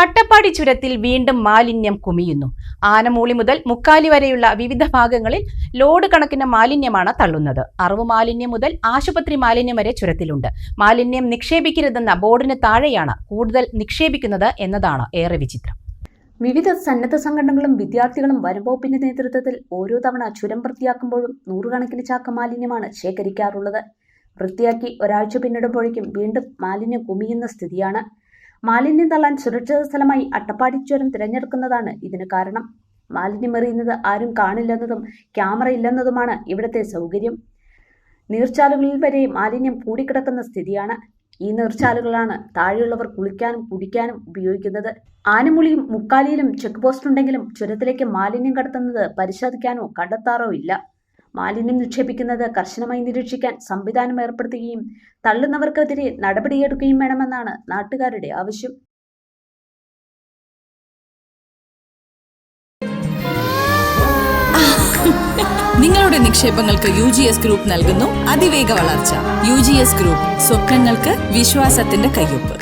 അട്ടപ്പാടി ചുരത്തിൽ വീണ്ടും മാലിന്യം കുമിയുന്നു. ആനമൂളി മുതൽ മുക്കാലി വരെയുള്ള വിവിധ ഭാഗങ്ങളിൽ ലോഡ് കണക്കിന് മാലിന്യമാണ് തള്ളുന്നത്. അറിവ് മാലിന്യം മുതൽ ആശുപത്രി മാലിന്യം വരെ ചുരത്തിലുണ്ട്. മാലിന്യം നിക്ഷേപിക്കരുതെന്ന ബോർഡിന് താഴെയാണ് കൂടുതൽ നിക്ഷേപിക്കുന്നത് എന്നതാണ് ഏറെ വിചിത്രം. വിവിധ സന്നദ്ധ സംഘടനകളും വിദ്യാർത്ഥികളും വനംവകുപ്പിന്റെ നേതൃത്വത്തിൽ ഓരോ തവണ ചുരം വൃത്തിയാക്കുമ്പോഴും നൂറുകണക്കിന് ചാക്ക മാലിന്യമാണ് ശേഖരിക്കാറുള്ളത്. വൃത്തിയാക്കി ഒരാഴ്ച പിന്നിടുമ്പോഴേക്കും വീണ്ടും മാലിന്യം കുമിയുന്ന സ്ഥിതിയാണ്. മാലിന്യം തള്ളാൻ സുരക്ഷിത സ്ഥലമായി അട്ടപ്പാടി ചുരം തിരഞ്ഞെടുക്കുന്നതാണ് ഇതിന് കാരണം. മാലിന്യം എറിയുന്നത് ആരും കാണില്ലെന്നതും ക്യാമറ ഇല്ലെന്നതുമാണ് ഇവിടുത്തെ സൗകര്യം. നീർച്ചാലുകളിൽ വരെ മാലിന്യം കൂടിക്കിടക്കുന്ന സ്ഥിതിയാണ്. ഈ നീർച്ചാലുകളാണ് താഴെയുള്ളവർ കുളിക്കാനും കുടിക്കാനും ഉപയോഗിക്കുന്നത്. ആനമുളിയും മുക്കാലിയിലും ചെക്ക് പോസ്റ്റ് ഉണ്ടെങ്കിലും ചുരത്തിലേക്ക് മാലിന്യം കടത്തുന്നത് പരിശോധിക്കാനോ കണ്ടെത്താറോ ഇല്ല. മാലിന്യം നിക്ഷേപിക്കുന്നത് കർശനമായി നിരീക്ഷിക്കാൻ സംവിധാനം ഏർപ്പെടുത്തുകയും തള്ളുന്നവർക്കെതിരെ നടപടിയെടുക്കുകയും വേണമെന്നാണ് നാട്ടുകാരുടെ ആവശ്യം. നിങ്ങളുടെ നിക്ഷേപങ്ങൾക്ക് യു ജി എസ് ഗ്രൂപ്പ് നൽകുന്നു അതിവേഗ വളർച്ച. യു ജി എസ് ഗ്രൂപ്പ് സ്വപ്നങ്ങൾക്ക് വിശ്വാസത്തിന്റെ കയ്യൊപ്പ്.